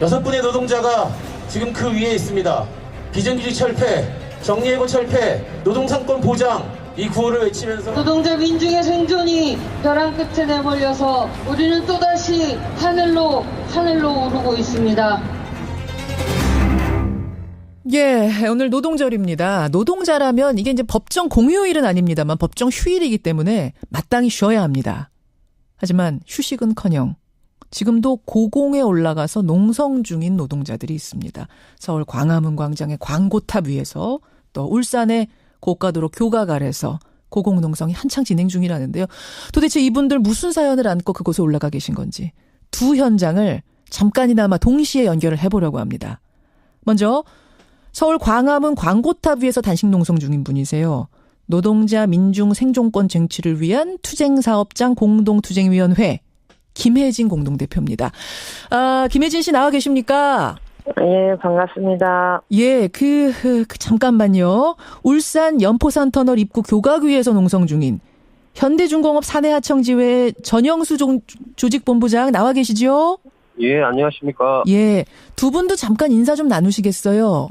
여섯 분의 노동자가 지금 그 위에 있습니다. 비정규직 철폐, 정리해고 철폐, 노동상권 보장 이 구호를 외치면서 노동자 민중의 생존이 벼랑 끝에 내몰려서 우리는 또다시 하늘로 하늘로 오르고 있습니다. 예, 오늘 노동절입니다. 노동자라면 이게 이제 법정 공휴일은 아닙니다만 법정 휴일이기 때문에 마땅히 쉬어야 합니다. 하지만 휴식은커녕 지금도 고공에 올라가서 농성 중인 노동자들이 있습니다. 서울 광화문 광장의 광고탑 위에서 또 울산의 고가도로 교각 아래서 고공농성이 한창 진행 중이라는데요. 도대체 이분들 무슨 사연을 안고 그곳에 올라가 계신 건지 두 현장을 잠깐이나마 동시에 연결을 해보려고 합니다. 먼저 서울 광화문 광고탑 위에서 단식 농성 중인 분이세요. 노동자 민중 생존권 쟁취를 위한 투쟁사업장 공동투쟁위원회 김혜진 공동대표입니다. 아, 김혜진 씨 나와 계십니까? 예, 반갑습니다. 예, 그, 그 잠깐만요. 울산 연포산 터널 입구 교각 위에서 농성 중인 현대중공업 사내하청지회 전영수 조, 조직본부장 나와 계시죠? 예, 안녕하십니까. 예, 두 분도 잠깐 인사 좀 나누시겠어요?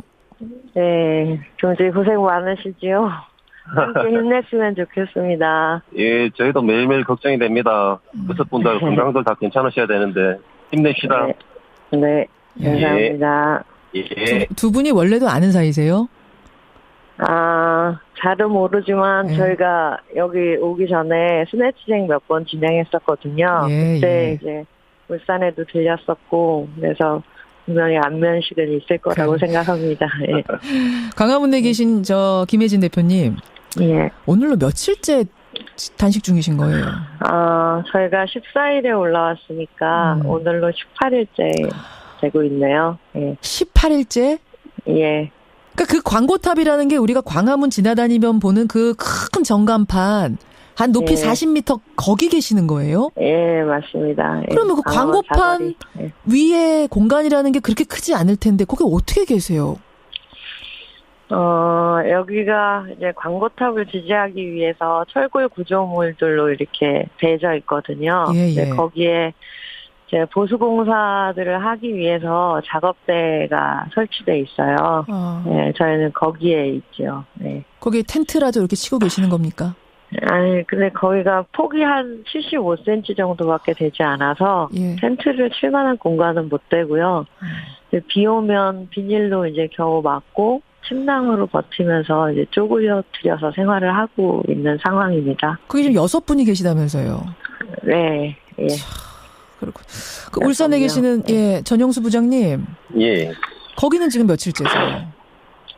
네, 경제 고생 많으시지요? 함께 힘냈으면 좋겠습니다. 예, 저희도 매일매일 걱정이 됩니다. 여섯 분들 건강들 다 괜찮으셔야 되는데 힘냅시다. 네, 네, 감사합니다. 예. 두, 두 분이 원래도 아는 사이세요? 아, 잘은 모르지만 네. 저희가 여기 오기 전에 스네치쟁 몇번 진행했었거든요. 예, 그때 예. 이제 울산에도 들렸었고, 그래서 분명히 안면식은 있을 거라고 그래. 생각합니다. 예. 광화문에 계신 저 김혜진 대표님 예. 오늘로 며칠째 단식 중이신 거예요? 아, 저희가 14일에 올라왔으니까 음. 오늘로 18일째 되고 있네요. 예. 18일째? 예. 그러니까 그 광고탑이라는 게 우리가 광화문 지나다니면 보는 그 큰 전간판 한 높이 예. 40m 거기 계시는 거예요? 예, 맞습니다. 예. 그러면 그 광고판. 예. 위에 공간이라는 게 그렇게 크지 않을 텐데 거기 어떻게 계세요? 어, 여기가 이제 광고탑을 지지하기 위해서 철골 구조물들로 이렇게 배져 있거든요. 예, 예. 거기에 이제 보수공사들을 하기 위해서 작업대가 설치돼 있어요. 아, 예, 저희는 거기에 있죠. 네. 거기 텐트라도 이렇게 치고 계시는 겁니까? 아니, 근데 거기가 폭이 한 75cm 정도밖에 되지 않아서 예. 텐트를 칠 만한 공간은 못 되고요. 이제 비 오면 비닐로 이제 겨우 막고 침낭으로 버티면서 이제 쪼그려 들여서 생활을 하고 있는 상황입니다. 거기 지금 여섯 분이 계시다면서요? 네, 예. 그렇고 그 울산에. 계시는 예 전영수 부장님 예. 거기는 지금 며칠째세요?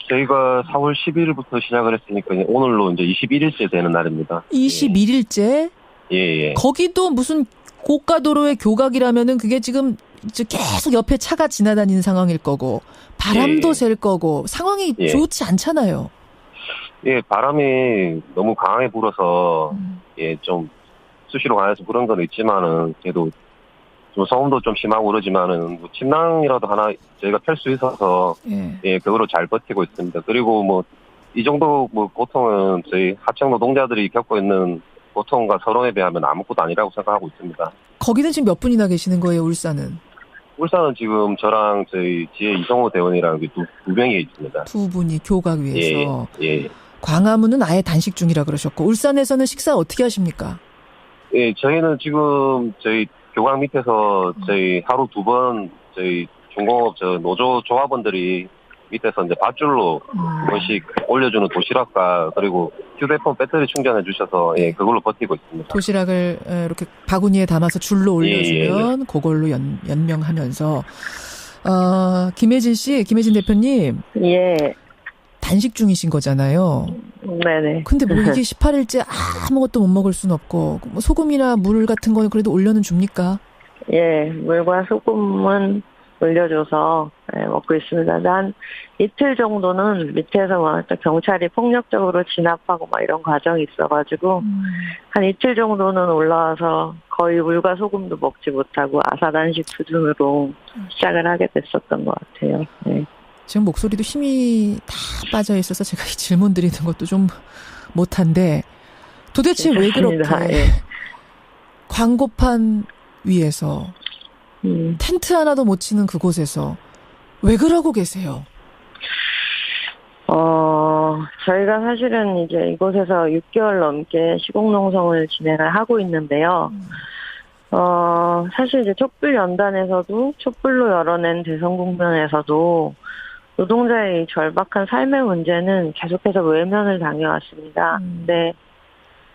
저희가 4월 11일부터 시작을 했으니까 오늘로 이제 21일째 되는 날입니다. 21일째 예, 예. 거기도 무슨 고가도로의 교각이라면은 그게 지금 계속 옆에 차가 지나다니는 상황일 거고 바람도 예. 셀 거고 상황이 예. 좋지 않잖아요. 예, 바람이 너무 강하게 불어서 음. 예, 좀 수시로 가해서 그런 건 있지만은 그래도 좀 소음도 좀 심하고 그러지만은 뭐 침낭이라도 하나 저희가 펼 수 있어서 예. 예, 그거로 잘 버티고 있습니다. 그리고 뭐, 이 정도 뭐 고통은 저희 하청 노동자들이 겪고 있는 고통과 서론에 비하면 아무것도 아니라고 생각하고 있습니다. 거기는 지금 몇 분이나 계시는 거예요, 울산은? 울산은 지금 저랑 저희 지혜 이성호 대원이랑 두, 두 명이 있습니다. 두 분이 교각 위에서. 예, 예. 광화문은 아예 단식 중이라 그러셨고 울산에서는 식사 어떻게 하십니까? 예, 저희는 지금 저희 교각 밑에서 저희 하루 두 번 저희 중공업 저 노조 조합원들이 밑에서 이제 밧줄로 음. 한 번씩 올려주는 도시락과 그리고 휴대폰 배터리 충전해 주셔서 예, 그걸로 버티고 있습니다. 도시락을 에, 이렇게 바구니에 담아서 줄로 예, 올려주면 그걸로 연, 연명하면서 어, 김혜진 씨, 김혜진 대표님 예, 단식 중이신 거잖아요. 네네. 근데 뭐 이게 18일째 아무것도 못 먹을 순 없고 뭐 소금이나 물 같은 거는 그래도 올려는 줍니까? 예, 물과 소금은 올려줘서 예, 먹고 있습니다. 한 이틀 정도는 밑에서 경찰이 폭력적으로 진압하고 막 이런 과정이 있어가지고 한 이틀 정도는 올라와서 거의 물과 소금도 먹지 못하고 아사단식 수준으로 시작을 하게 됐었던 것 같아요. 네. 지금 목소리도 힘이 다 빠져 있어서 제가 이 질문 드리는 것도 좀 못한데 도대체 왜 그렇게 괜찮습니다. 예. 광고판 위에서 음. 텐트 하나도 못 치는 그곳에서 왜 그러고 계세요? 어, 저희가 사실은 이제 이곳에서 6개월 넘게 시공농성을 진행을 하고 있는데요. 어, 사실 이제 촛불 연단에서도 촛불로 열어낸 대선 국면에서도 노동자의 이 절박한 삶의 문제는 계속해서 외면을 당해왔습니다. 음. 근데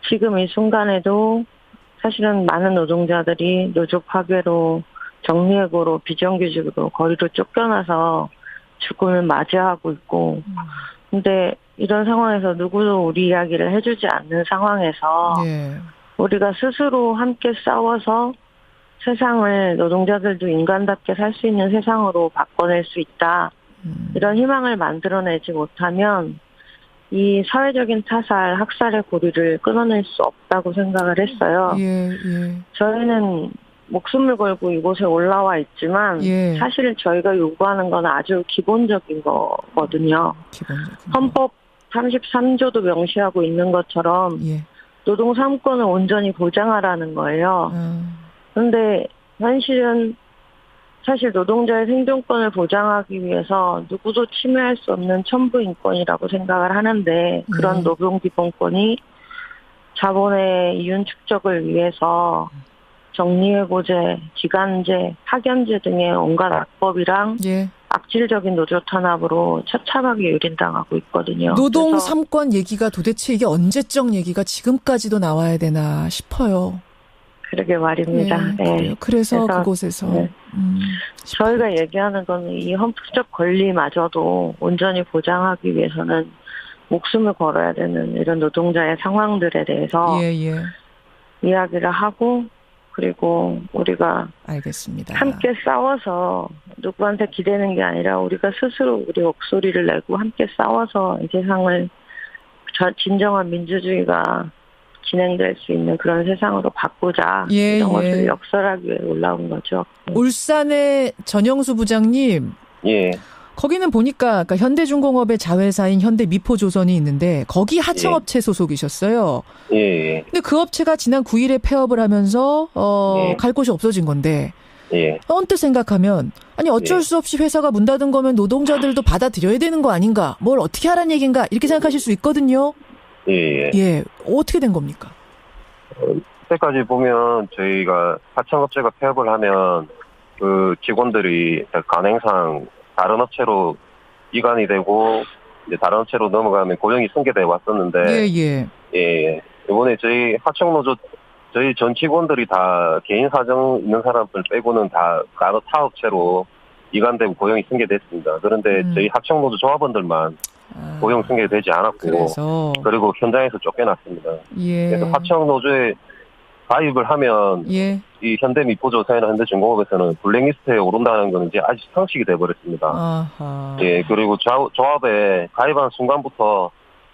지금 이 순간에도 사실은 많은 노동자들이 노조 파괴로 정리해고로 비정규직으로 거리로 쫓겨나서 죽음을 맞이하고 있고 근데 이런 상황에서 누구도 우리 이야기를 해주지 않는 상황에서 예. 우리가 스스로 함께 싸워서 세상을 노동자들도 인간답게 살 수 있는 세상으로 바꿔낼 수 있다. 음. 이런 희망을 만들어내지 못하면 이 사회적인 타살, 학살의 고리를 끊어낼 수 없다고 생각을 했어요. 예, 예. 저희는 목숨을 걸고 이곳에 올라와 있지만 예. 사실 저희가 요구하는 건 아주 기본적인 거거든요. 기본적인. 거. 헌법 33조도 명시하고 있는 것처럼 예. 노동 3권을 온전히 보장하라는 거예요. 음. 그런데 현실은 사실 노동자의 생존권을 보장하기 위해서 누구도 침해할 수 없는 천부 인권이라고 생각을 하는데 그런 네. 노동 기본권이 자본의 이윤 축적을 위해서 정리해고제, 기간제, 파견제 등의 온갖 악법이랑 예. 악질적인 노조 탄압으로 처참하게 유린당하고 있거든요. 노동 그래서 삼권 얘기가 도대체 이게 언제적 얘기가 지금까지도 나와야 되나 싶어요. 그러게 말입니다. 예, 네. 그래요. 그래서, 그래서, 그곳에서 네. 음, 저희가 얘기하는 거는 이 헌법적 권리마저도 온전히 보장하기 위해서는 목숨을 걸어야 되는 이런 노동자의 상황들에 대해서 예, 예. 이야기를 하고 그리고 우리가 알겠습니다. 함께 싸워서 누구한테 기대는 게 아니라 우리가 스스로 우리 목소리를 내고 함께 싸워서 이 세상을 저- 진정한 민주주의가 진행될 수 있는 그런 세상으로 바꾸자 예, 이런 예. 것을 역설하기 위해 올라온 거죠. 울산의 전영수 부장님, 예, 거기는 보니까 아까 현대중공업의 자회사인 현대미포조선이 있는데 거기 하청업체 소속이셨어요. 예, 예, 근데 그 업체가 지난 9일에 폐업을 하면서 어, 예. 갈 곳이 없어진 건데 예, 언뜻 생각하면 아니 어쩔 예. 수 없이 회사가 문 닫은 거면 노동자들도 받아들여야 되는 거 아닌가? 뭘 어떻게 하란 얘기인가? 이렇게 생각하실 수 있거든요. 예, 예. 예, 어떻게 된 겁니까? 그때까지 보면 저희가 하청업체가 폐업을 하면 그 직원들이 간행상 다른 업체로 이관이 되고 이제 다른 업체로 넘어가면 고용이 승계돼 왔었는데 예, 예. 예, 이번에 저희 하청노조 저희 전 직원들이 다 개인 사정 있는 사람들 빼고는 다 다른 타업체로 이관되고 고용이 승계됐습니다. 그런데 음. 저희 하청노조 조합원들만 아, 고용 승계되지 않았고 그래서 그리고 현장에서 쫓겨났습니다. 예. 그래서 하청노조에 가입을 하면 예. 이 현대 미포조 사이나 현대중공업에서는 블랙리스트에 오른다는 건 이제 아직 상식이 돼버렸습니다. 아하. 예, 그리고 조, 조합에 가입한 순간부터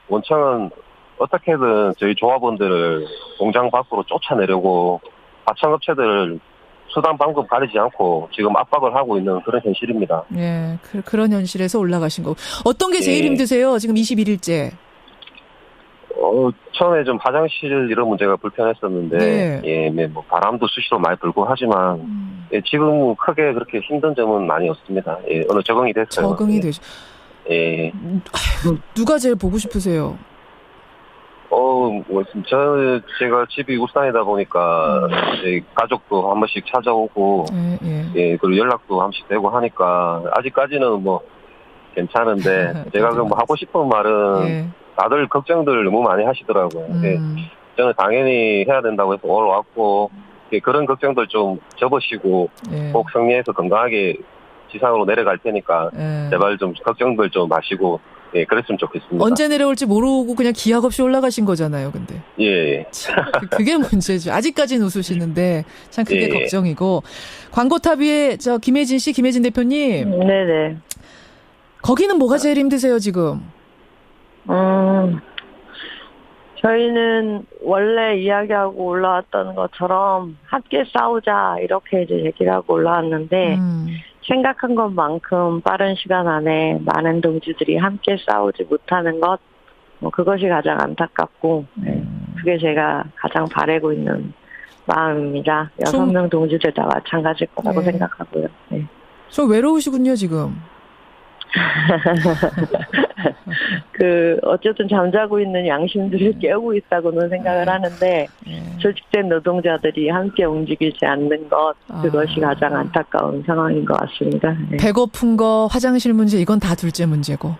원청은 어떻게든 저희 조합원들을 공장 밖으로 쫓아내려고 하청업체들을 수단 방법 가리지 않고 지금 압박을 하고 있는 그런 현실입니다. 예, 그, 그런 현실에서 올라가신 거. 어떤 게 제일 예. 힘드세요? 지금 21일째. 어, 처음에 좀 화장실 이런 문제가 불편했었는데, 네. 예, 네, 뭐 바람도 수시로 많이 불고 하지만, 음, 예, 지금 크게 그렇게 힘든 점은 많이 없습니다. 예, 어느 적응이 됐어요. 적응이 예, 되죠. 예. 아휴, 누가 제일 보고 싶으세요? 어, 뭐, 저, 제가 집이 울산이다 보니까, 이제 가족도 한 번씩 찾아오고, 예, 예. 예, 그리고 연락도 한 번씩 되고 하니까, 아직까지는 뭐, 괜찮은데, 제가 그뭐 하고 싶은 말은, 예. 다들 걱정들 너무 많이 하시더라고요. 예, 음, 저는 당연히 해야 된다고 해서 올라왔고, 예, 그런 걱정들 좀 접으시고, 예. 꼭 승리해서 건강하게 지상으로 내려갈 테니까, 예. 제발 좀 걱정들 좀 마시고, 예, 그랬으면 좋겠습니다. 언제 내려올지 모르고 그냥 기약 없이 올라가신 거잖아요, 근데. 예, 예. 참, 그- 그게 문제죠. 아직까지는 웃으시는데 참 그게 예. 걱정이고. 광고탑 위에 저 김혜진 씨, 김혜진 대표님. 네네. 거기는 뭐가 제일 힘드세요, 지금? 음, 저희는 원래 이야기하고 올라왔던 것처럼 함께 싸우자 이렇게 이제 얘기를 하고 올라왔는데 음, 생각한 것만큼 빠른 시간 안에 많은 동지들이 함께 싸우지 못하는 것, 뭐 그것이 가장 안타깝고 네, 그게 제가 가장 바라고 있는 마음입니다. 여섯 좀- 명 동지들 다 마찬가지일 거라고 네. 생각하고요. 네. 좀 외로우시군요, 지금. 그 어쨌든 잠자고 있는 양심들을 깨우고 있다고는 생각을 하는데 예. 조직된 노동자들이 함께 움직이지 않는 것 그것이 아. 가장 안타까운 상황인 것 같습니다. 네. 배고픈 거, 화장실 문제, 이건 다 둘째 문제고.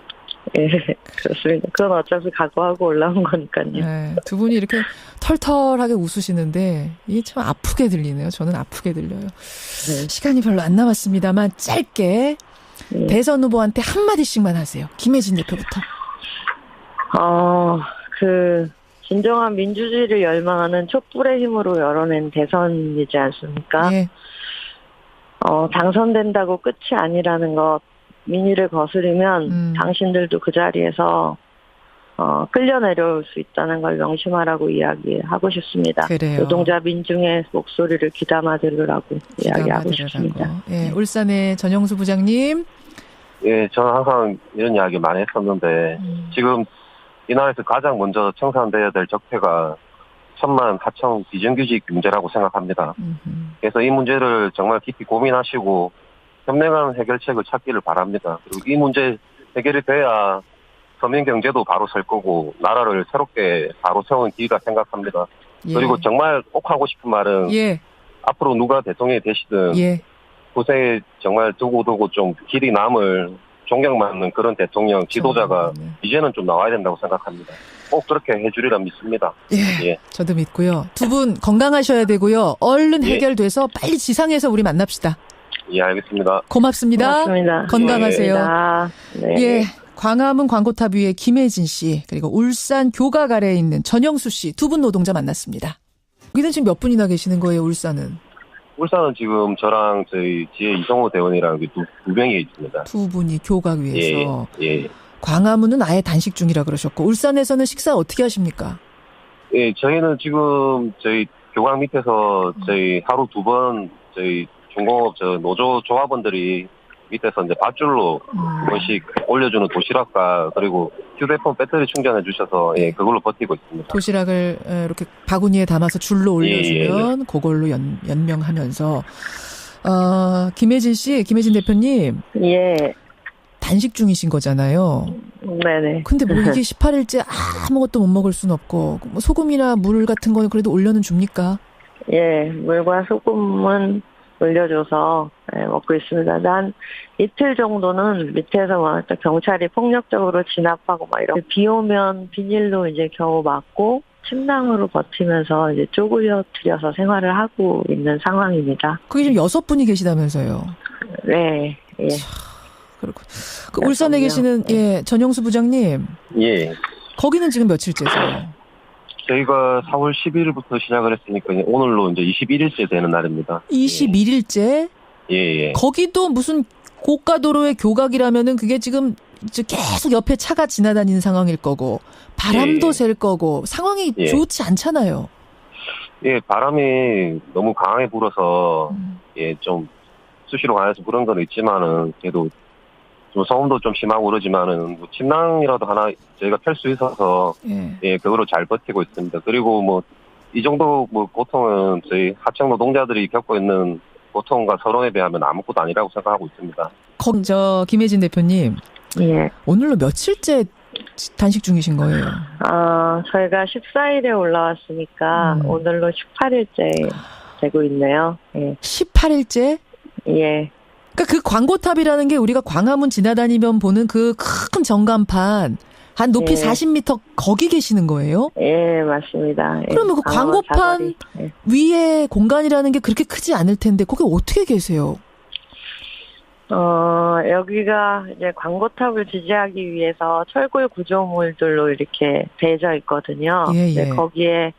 예, 그렇습니다. 그건 어차피 각오하고 올라온 거니까요. 네, 두 분이 이렇게 털털하게 웃으시는데 이게 참 아프게 들리네요. 저는 아프게 들려요. 네. 시간이 별로 안 남았습니다만 짧게 네. 대선 후보한테 한 마디씩만 하세요. 김혜진 대표부터. 어, 그 진정한 민주주의를 열망하는 촛불의 힘으로 열어낸 대선이지 않습니까? 예, 어, 당선된다고 끝이 아니라는 것 민의를 거스르면 음. 당신들도 그 자리에서 어, 끌려 내려올 수 있다는 걸 명심하라고 이야기하고 싶습니다. 그래요. 노동자 민중의 목소리를 귀담아 들으라고 이야기하고 기다려라고. 싶습니다. 예, 울산의 전영수 부장님. 예, 저는 항상 이런 이야기 많이 했었는데 음, 지금 이 나라에서 가장 먼저 청산돼야 될 적폐가 천만 하청 비정규직 문제라고 생각합니다. 음흠. 그래서 이 문제를 정말 깊이 고민하시고 현명한 해결책을 찾기를 바랍니다. 그리고 이 문제 해결이 돼야 서민 경제도 바로 설 거고 나라를 새롭게 바로 세우는 기회가 생각합니다. 예. 그리고 정말 꼭 하고 싶은 말은 예, 앞으로 누가 대통령이 되시든 예. 후세에 정말 두고두고 좀 길이 남을 존경받는 그런 대통령 지도자가 네. 이제는 좀 나와야 된다고 생각합니다. 꼭 그렇게 해주리라 믿습니다. 예, 예. 저도 믿고요. 두 분 건강하셔야 되고요. 얼른 예. 해결돼서 빨리 지상에서 우리 만납시다. 예, 알겠습니다. 고맙습니다. 고맙습니다. 건강하세요. 네. 예. 광화문 광고탑 위에 김혜진 씨, 그리고 울산 교각 아래에 있는 전영수 씨 두 분 노동자 만났습니다. 여기는 지금 몇 분이나 계시는 거예요, 울산은? 울산은 지금 저랑 저희 지혜 이성호 대원이랑 두, 두 명이 있습니다. 두 분이 교각 예, 위에서. 예. 광화문은 아예 단식 중이라 그러셨고, 울산에서는 식사 어떻게 하십니까? 예, 저희는 지금 저희 교각 밑에서 저희 하루 두 번 저희 중공업 저 노조 조합원들이 밑에서 이제 밧줄로 음, 한 번씩 올려주는 도시락과 그리고 휴대폰 배터리 충전해 주셔서 예 그걸로 버티고 있습니다. 도시락을 에, 이렇게 바구니에 담아서 줄로 예, 올려주면 그걸로 연, 연명하면서 어, 김혜진 씨, 김혜진 대표님 예. 단식 중이신 거잖아요. 네네. 근데 뭐 이게 18일째 아무것도 못 먹을 순 없고 뭐 소금이나 물 같은 거는 그래도 올려는 줍니까? 예, 물과 소금은 올려줘서 예, 먹고 있습니다. 난 이틀 정도는 밑에서 막 경찰이 폭력적으로 진압하고 막 이런 비 오면 비닐로 이제 겨우 막고 침낭으로 버티면서 이제 쪼그려뜨려서 생활을 하고 있는 상황입니다. 거기 지금 여섯 분이 계시다면서요. 네, 예. 그렇고 그 울산에 계시는 명. 예 전영수 부장님 예. 거기는 지금 며칠째세요? 저희가 4월 11일부터 시작을 했으니까 오늘로 이제 21일째 되는 날입니다. 21일째 예, 예. 거기도 무슨 고가도로의 교각이라면은 그게 지금 계속 옆에 차가 지나다니는 상황일 거고 바람도 예. 셀 거고 상황이 예. 좋지 않잖아요. 예, 바람이 너무 강하게 불어서 음. 예, 좀 수시로 가해서 그런 건 있지만은 그래도 좀 소음도 좀 심하고 그러지만은 뭐 침낭이라도 하나 저희가 펼 수 있어서 예. 예, 그거로 잘 버티고 있습니다. 그리고 뭐 이 정도 뭐 고통은 저희 하청 노동자들이 겪고 있는 고통과 서론에 비하면 아무것도 아니라고 생각하고 있습니다. 거, 저 김혜진 대표님 예. 오늘로 며칠째 단식 중이신 거예요? 어, 저희가 14일에 올라왔으니까 음. 오늘로 18일째 되고 있네요. 예. 18일째? 예. 그러니까 그 광고탑이라는 게 우리가 광화문 지나다니면 보는 그 큰 전간판 한 높이 예. 40m 거기 계시는 거예요? 예, 맞습니다. 예. 그러면 그 광고판. 예. 위에 공간이라는 게 그렇게 크지 않을 텐데 거기 어떻게 계세요? 어, 여기가 이제 광고탑을 지지하기 위해서 철골 구조물들로 이렇게 배져 있거든요. 예, 예. 네, 거기에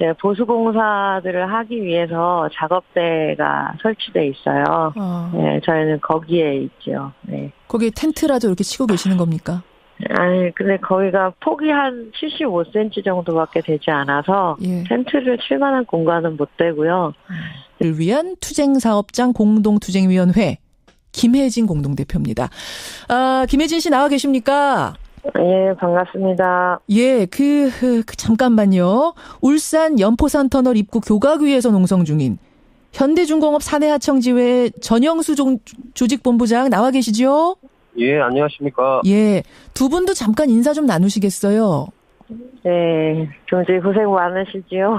이제 보수 공사들을 하기 위해서 작업대가 설치돼 있어요. 아, 네, 저희는 거기에 있죠. 네. 거기 텐트라도 이렇게 치고 계시는 겁니까? 아니, 근데 거기가 폭이 한 75cm 정도밖에 되지 않아서 예. 텐트를 칠 만한 공간은 못 되고요. 를 위한 투쟁사업장 공동투쟁위원회 김혜진 공동대표입니다. 아, 김혜진 씨 나와 계십니까? 예, 반갑습니다. 예, 그, 그, 그 잠깐만요. 울산 연포산 터널 입구 교각 위에서 농성 중인 현대중공업 사내하청지회 전영수 종- 조직본부장 나와 계시죠? 예, 안녕하십니까. 예, 두 분도 잠깐 인사 좀 나누시겠어요? 네, 경제 고생 많으시지요?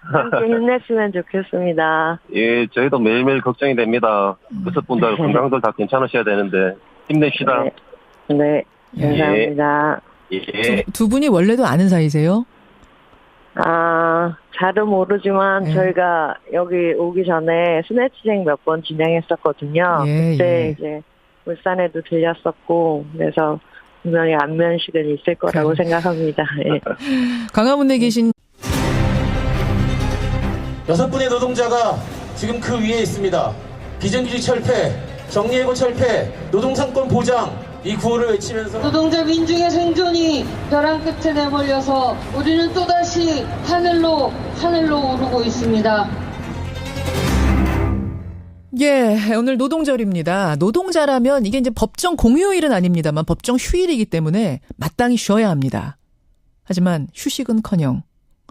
함께 힘내시면 좋겠습니다. 예, 저희도 매일매일 걱정이 됩니다. 그것분들 건강들 다 괜찮으셔야 되는데 힘냅시다. 네, 네, 감사합니다. 예. 두, 두 분이 원래도 아는 사이세요? 아, 잘은 모르지만 네. 저희가 여기 오기 전에 스네치쟁 몇번 진행했었거든요. 예, 그때 예. 이제 울산에도 들렸었고 그래서 분명히 안면식은 있을 거라고 그래. 생각합니다. 예. 광화문에 계신 여섯 분의 노동자가 지금 그 위에 있습니다. 비정규직 철폐, 정리해고 철폐, 노동상권 보장 이 구호를 외치면서 노동자 민중의 생존이 벼랑 끝에 내몰려서 우리는 또다시 하늘로 하늘로 오르고 있습니다. 예, 오늘 노동절입니다. 노동자라면 이게 이제 법정 공휴일은 아닙니다만 법정 휴일이기 때문에 마땅히 쉬어야 합니다. 하지만 휴식은 커녕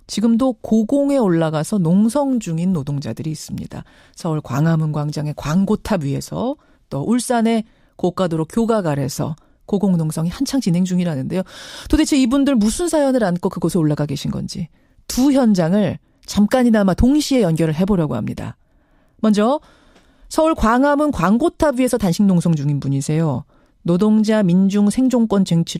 지금도 고공에 올라가서 농성 중인 노동자들이 있습니다. 서울 광화문 광장의 광고탑 위에서 또 울산의 고가도로 교각 아래서 고공농성이 한창 진행 중이라는데요. 도대체 이분들 무슨 사연을 안고 그곳에 올라가 계신 건지 두 현장을 잠깐이나마 동시에 연결을 해보려고 합니다. 먼저 서울 광화문 광고탑 위에서 단식 농성 중인 분이세요. 노동자 민중 생존권 쟁취를